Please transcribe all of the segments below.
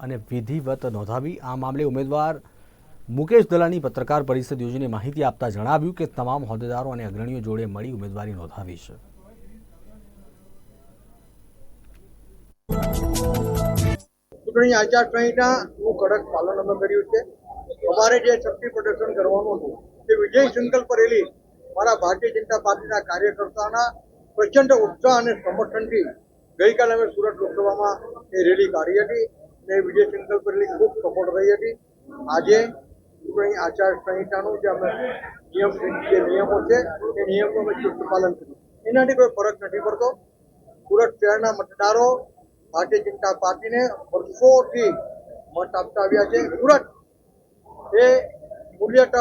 અને વિધિવત નોંધાવી આ મામલે ઉમેદવાર મુકેશ દલાની પત્રકાર પરિષદ યોજીને માહિતી આપતા જણાવ્યું કે તમામ હોદ્દેદારો અને અગ્રણીઓ જોડે મળી ઉમેદવારી નોંધાવી છે. ચૂંટણી આચારસંહિતાનું કડક પાલન અમે કર્યું છે. અમારે જે શક્તિ પ્રદર્શન કરવાનું હતું, તે વિજય સંકલ્પ રેલી મારા ભારતીય જનતા પાર્ટીના કાર્યકર્તાના પ્રચંડ ઉત્સાહ અને સમર્થનથી ગઈકાલે અમે સુરત લોકસભામાં એ રેલી કાઢી હતી. એ વિજય સંકલ્પ રેલી ખૂબ સફળ રહી હતી. આજે ચૂંટણી આચારસંહિતાનું જે અમે નિયમ જે નિયમો છે, એ નિયમનું અમે ચુસ્ત પાલન કર્યું. એનાથી કોઈ ફરક નથી પડતો. સુરત શહેરના મતદારો ભારતીય જનતા પાર્ટીને વર્ષોથી મત આપતા આવ્યા છે. સુરત એ મૂલ્યતઃ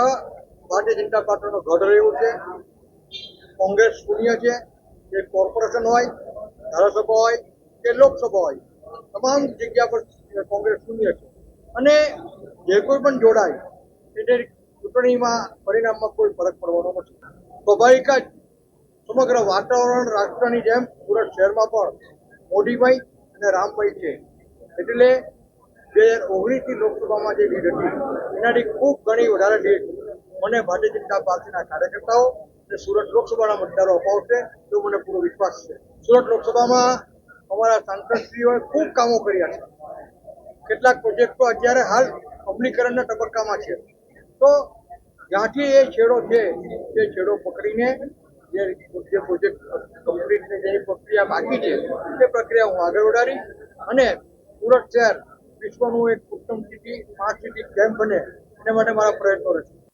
ભારતીય જનતા પાર્ટીનો ગઢ રહ્યું છે. કોંગ્રેસ શૂન્ય છે. એ કોર્પોરેશન હોય, ધારાસભા હોય કે લોકસભા હોય. તમામ જગ્યા પર કોંગ્રેસ શૂન્ય છે. અને જે કોઈ પણ જોડાય એટલે ચૂંટણીમાં પરિણામમાં કોઈ ફરક પડવાનો નથી. સ્વાભાવિક જ સમગ્ર વાતાવરણ રાષ્ટ્રની જેમ સુરત શહેરમાં પણ મોદીભાઈ અને રામભાઈ છે. એટલે બે હજાર ઓગણીસની લોકસભામાં જે લીડ હતી, એનાથી ખૂબ ઘણી વધારે લીડ મને ભારતીય જનતા પાર્ટીના કાર્યકર્તાઓ અને સુરત લોકસભાના મતદારો અપાવશે એવો મને પૂરો વિશ્વાસ છે. સુરત લોકસભામાં અમારા સાંસદશ્રીઓએ ખૂબ કામો કર્યા છે. કેટલાક પ્રોજેક્ટો અત્યારે હાલ અમલીકરણના તબક્કામાં છે. તો જ્યાંથી એ છેડો છે તે છેડો પકડીને જે જે પ્રોજેક્ટ કમ્પ્લીટની જે પ્રક્રિયા બાકી છે તે પ્રક્રિયા હું આગળ વધારી અને સુરત શહેર વિશ્વનું એક ઉત્તમ સિટી સ્માર્ટ સિટી કેમ્પ બને, એના માટે મારા પ્રયત્નો રહેશે.